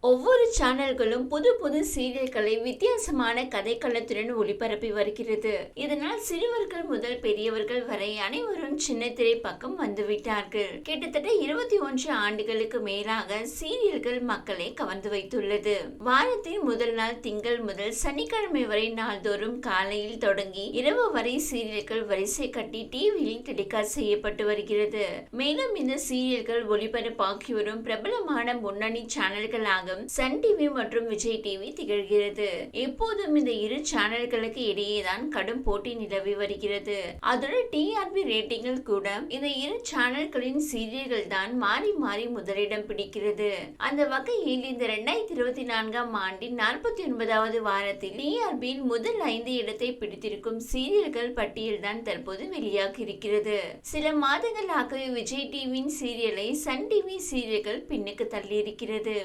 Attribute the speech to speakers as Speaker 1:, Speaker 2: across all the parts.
Speaker 1: ஒவ்வொரு சேனல்களும் புது புது சீரியல்களை வித்தியாசமான கதைக்களத்துடன் ஒளிபரப்பி வருகிறது. இதனால் சிறுவர்கள் முதல் பெரியவர்கள் வரை அனைவரும் சின்ன திரை பக்கம் வந்துவிட்டார்கள். கிட்டத்தட்ட இருபத்தி ஒன்று ஆண்டுகளுக்கு மேலாக சீரியல்கள் மக்களை கவர்ந்து வைத்துள்ளது. வாரத்தின் முதல் நாள் திங்கள் முதல் சனிக்கிழமை வரை நாள்தோறும் காலையில் தொடங்கி இரவு வரை சீரியல்கள் வரிசை கட்டி டிவியில் டெலிகாஸ்ட் செய்யப்பட்டு வருகிறது. மேலும் இந்த சீரியல்கள் ஒளிபரப்பாகி வரும் பிரபலமான முன்னணி சேனல்களாக சன் டிவி மற்றும் விஜய் டிவி திகழ்கிறது. எப்போதும் இந்த இரு சேனல்களுக்கு இடையேதான் கடும் போட்டி நிலவி வருகிறது. அதோட டிஆர்பி ரேட்டிங்கில் கூட இந்த இரு சேனல்களின் சீரியல்கள் தான் மாறி மாறி முதலிடம் பிடிக்கிறது. அந்த வகையில் இந்த இரண்டாயிரத்தி இருபத்தி நான்காம் ஆண்டின் நாற்பத்தி ஒன்பதாவது வாரத்தில் டிஆர்பியின் முதல் ஐந்து இடத்தை பிடித்திருக்கும் சீரியல்கள் பட்டியல் தான் தற்போது வெளியாக இருக்கிறது. சில மாதங்களாகவே விஜய் டிவியின் சீரியலை சன் டிவி சீரியல்கள் பின்னுக்கு தள்ளி இருக்கிறது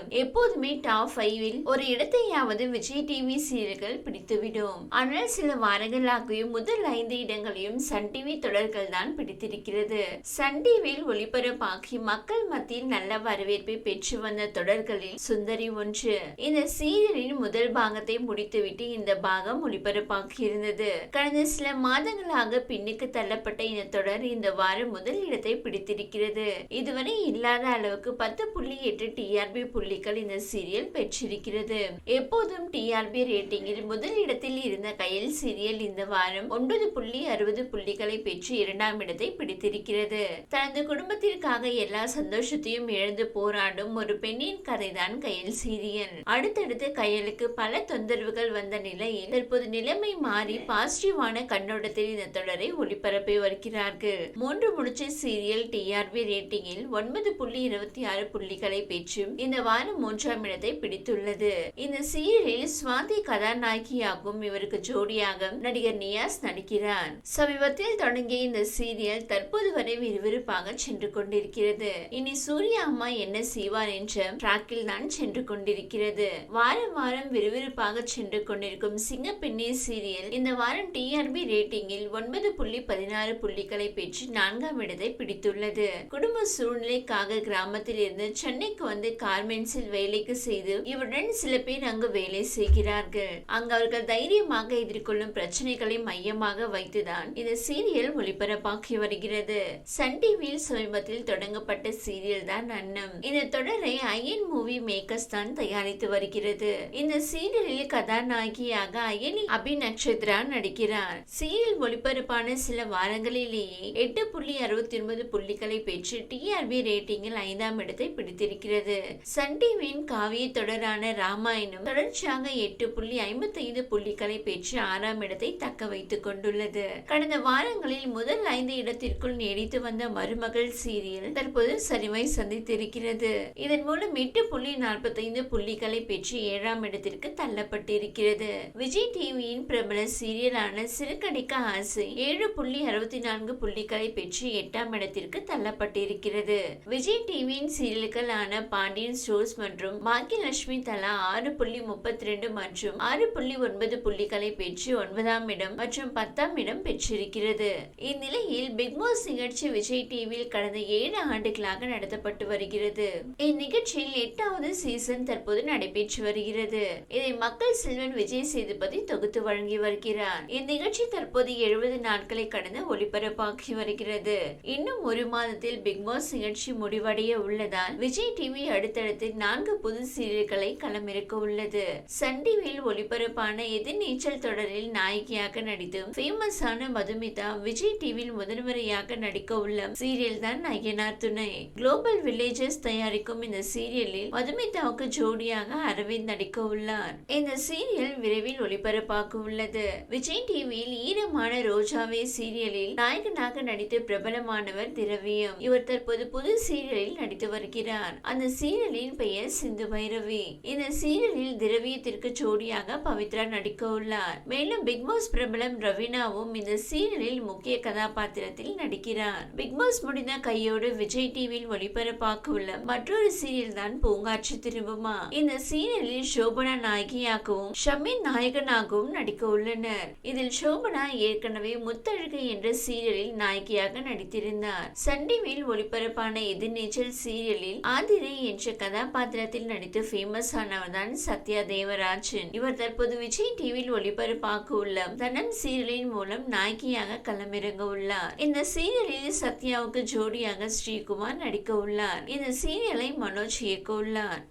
Speaker 1: எப்போதுமே டாப் ஃபைவில் ஒரு இடத்தையாவது விஜய் டிவி சீரியல்கள் பிடித்துவிடும். ஆனால் சில வாரங்களாகவே முதல் ஐந்து இடங்களையும் சன் டிவி தொடர்கள் தான் பிடித்திருக்கிறது. சன் டிவியில் ஒளிபரப்பாகி மக்கள் மத்தியில் நல்ல வரவேற்பை பெற்று வந்த தொடர்களில் சுந்தரி ஒன்று. இந்த சீரியலின் முதல் பாகத்தை முடித்துவிட்டு இந்த பாகம் ஒளிபரப்பாகி இருந்தது கடந்த சில மாதங்களாக பின்னுக்கு தள்ளப்பட்ட இந்த தொடர் இந்த வாரம் முதல் இடத்தை பிடித்திருக்கிறது. இதுவரை இல்லாத அளவுக்கு பத்து புள்ளி எட்டு டிஆர்பி புள்ளிகள் இந்த சீரியல் பெற்றிருக்கிறது. எப்போதும் டிஆர்பி ரேட்டிங்கில் முதல் இடத்தில் இருந்த கையில் சீரியல் இந்த வாரம் ஒன்பது புள்ளி அறுபது புள்ளிகளை பெற்று இரண்டாம் இடத்தை பிடித்திருக்கிறது. தனது குடும்பத்திற்காக எல்லா சந்தோஷத்தையும் இழந்து போராடும் ஒரு பெண்ணின் கதைதான் கையில் சீரியல். அடுத்தடுத்து கையலுக்கு பல தொந்தரவுகள் வந்த நிலையில் தற்போது நிலைமை மாறி பாசிட்டிவான கண்ணோட்டத்தில் இந்த தொடரை ஒளிபரப்பி வருகிறார்கள். மூன்று முடிச்ச சீரியல் டிஆர்பி ரேட்டிங்கில் ஒன்பது புள்ளி இருபத்தி ஆறு புள்ளிகளை பெற்றும் இந்த வாரம் மூன்றாம் இடத்தை பிடித்துள்ளது. இந்த சீரியலில் சுவாதி கதாநாயகியாகவும் இவருக்கு ஜோடியாக நடிகர் நியாஸ் நடிக்கிறார். சமீபத்தில் தொடங்கிய இந்த சீரியல் தற்போது வரை விறுவிறுப்பாக சென்று கொண்டிருக்கிறது. இனி சூர்யா அம்மா என்ன செய்வார் என்ற டிராக்கில் தான் சென்று கொண்டிருக்கிறது. வாரம் வாரம் விறுவிறுப்பாக சென்று கொண்டிருக்கும் சிங்கப்பெண்ணே சீரியல் இந்த வாரம் டிஆர்பி ரேட்டிங்கில் ஒன்பது புள்ளி பதினாறு புள்ளிகளை பெற்று நான்காம் இடத்தை பிடித்துள்ளது. குடும்ப சூழ்நிலைக்காக கிராமத்தில் இருந்து சென்னைக்கு வந்து கார்மெண்ட்ஸில் கேட்க செய்து இவருடன் சில பேர் அங்கு வேலை செய்கிறார்கள். அங்கு அவர்கள் தைரியமாக எதிர்கொள்ளும் பிரச்சனைகளை மையமாக வைத்துதான் இந்த சீரியல் ஒளிபரப்பாகி வருகிறது. சன் டிவியில் சமீபத்தில் தொடங்கப்பட்ட சீரியல் தான் அன்னம். இந்த தொடரை அயன் மூவி மேக்கர்ஸ் தான் தயாரித்து வருகிறது. இந்த சீரியலில் கதாநாயகியாக அயனி அபி நட்சத்திரா நடிக்கிறார். சீரியல் ஒளிபரப்பான சில வாரங்களிலேயே எட்டு புள்ளி அறுபத்தி ஒன்பது புள்ளிகளை பெற்று டிஆர்பி ரேட்டிங்கில் ஐந்தாம் இடத்தை பிடித்திருக்கிறது. சன் டிவியின் காவிய தொடரான ராமாயணம் தொடர்ச்சியாக எட்டு புள்ளி ஐம்பத்தி ஐந்து புள்ளிகளை பெற்று ஆறாம் இடத்தை தக்க வைத்துக் கொண்டுள்ளது. கடந்த வாரங்களில் முதல் ஐந்து இடத்திற்குள் நீடித்து வந்த மருமகள் சீரியல் தற்போது சரிவை சந்தித்திருக்கிறது. இதன் மூலம் எட்டு புள்ளி நாற்பத்தைந்து புள்ளிகளை பெற்று ஏழாம் இடத்திற்கு தள்ளப்பட்டிருக்கிறது. விஜய் டிவியின் பிரபல சீரியலான சிறுகடிக்க ஆசை ஏழு புள்ளி அறுபத்தி நான்கு புள்ளிகளை பெற்று எட்டாம் இடத்திற்கு தள்ளப்பட்டிருக்கிறது. விஜய் டிவியின் சீரியல்களான பாண்டியன் ஸ்டோர்ஸ் மற்றும் பாக்கியலட்சுமி தலா ஆறு புள்ளி முப்பத்தி ரெண்டு மற்றும் ஆறு புள்ளி ஒன்பது புள்ளிகளை பெற்று ஒன்பதாம் இடம் மற்றும் பத்தாம் இடம் பெற்றிருக்கிறது. இந்நிலையில் பிக்பாஸ் நிகழ்ச்சி விஜய் டிவியில் கடந்த ஏழு ஆண்டுகளாக நடத்தப்பட்டு வருகிறது. இந்நிகழ்ச்சியில் எட்டாவது சீசன் தற்போது நடைபெற்று வருகிறது. இதை மக்கள் செல்வன் விஜய் சேதுபதி தொகுத்து வழங்கி வருகிறார். இந்நிகழ்ச்சி தற்போது எழுபது நாட்களை கடந்து ஒளிபரப்பாகி வருகிறது. இன்னும் ஒரு மாதத்தில் பிக்பாஸ் நிகழ்ச்சி முடிவடைய உள்ளதால் விஜய் டிவி அடுத்தடுத்து நான்கு புது சீரியல்களை களமிறக்க உள்ளது சன் டிவியில் ஒளிபரப்பான எதிர்நீச்சல் தொடரில் நாயகியாக நடித்தும் ஃபேமஸான மதுமிதா விஜய் டிவியில் முதன்முறையாக நடிக்க உள்ள சீரியல் தான் நயனார் துணை. குளோபல் வில்லேஜஸ் தயாரிக்கும் இந்த சீரியலில் மதுமிதாவுக்கு ஜோடியாக அரவிந்த் நடிக்க உள்ளார் இந்த சீரியல் விரைவில் ஒளிபரப்பாக உள்ளது விஜய் டிவியில் ஈரமான ரோஜாவே சீரியலில் நாயகனாக நடித்து பிரபலமானவர் திரவியம். இவர் தற்போது புது சீரியலில் நடித்து வருகிறார். அந்த சீரியலின் பெயர் சிந்து பைரவி. இந்த சீரியலில் திரவியத்திற்கு ஜோடியாக பவித்ரா நடிக்க உள்ளார் மேலும் பிக்பாஸ் பிரபலம் ரவீனாவும் இந்த சீரியலில் முக்கிய கதாபாத்திரத்தில் நடிக்கிறார். பிக்பாஸ் முடிந்த கையோடு விஜய் டிவியில் ஒளிபரப்பாக்க உள்ள மற்றொரு சீரியல் தான் பூங்காட்சி திரும்புமா. இந்த சீரியலில் சோபனா நாயகியாகவும் ஷமீன் நாயகனாகவும் நடிக்க உள்ளனர் இதில் சோபனா ஏற்கனவே முத்தழகு என்ற சீரியலில் நாயகியாக நடித்திருந்தார். சன் டிவியில் ஒளிபரப்பான எதிர்நீச்சல் சீரியலில் ஆதிரை என்ற கதாபாத்திரத்தில் படத்தில் நடித்து ஃபேமஸ் ஆனவர் தான் சத்யா தேவராஜன். இவர் தற்போது விஜய் டிவியில் ஒளிபரப்பாக உள்ள தனம் சீரியலின் மூலம் நாயகியாக களமிறங்க உள்ளார். இந்த சீரியலில் சத்யாவுக்கு ஜோடியாக ஸ்ரீகுமார் நடிக்க உள்ளார். இந்த சீரியலை மனோஜ் இயக்க உள்ளார்.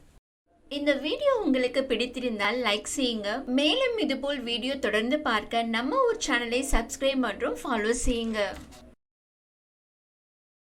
Speaker 1: இந்த வீடியோ உங்களுக்கு பிடித்திருந்தால் லைக் செய்யுங்க. மேலும் இதுபோல் வீடியோ தொடர்ந்து பார்க்க நம்ம ஒரு சேனலை சப்ஸ்கிரைப் மற்றும் ஃபாலோ செய்யுங்க.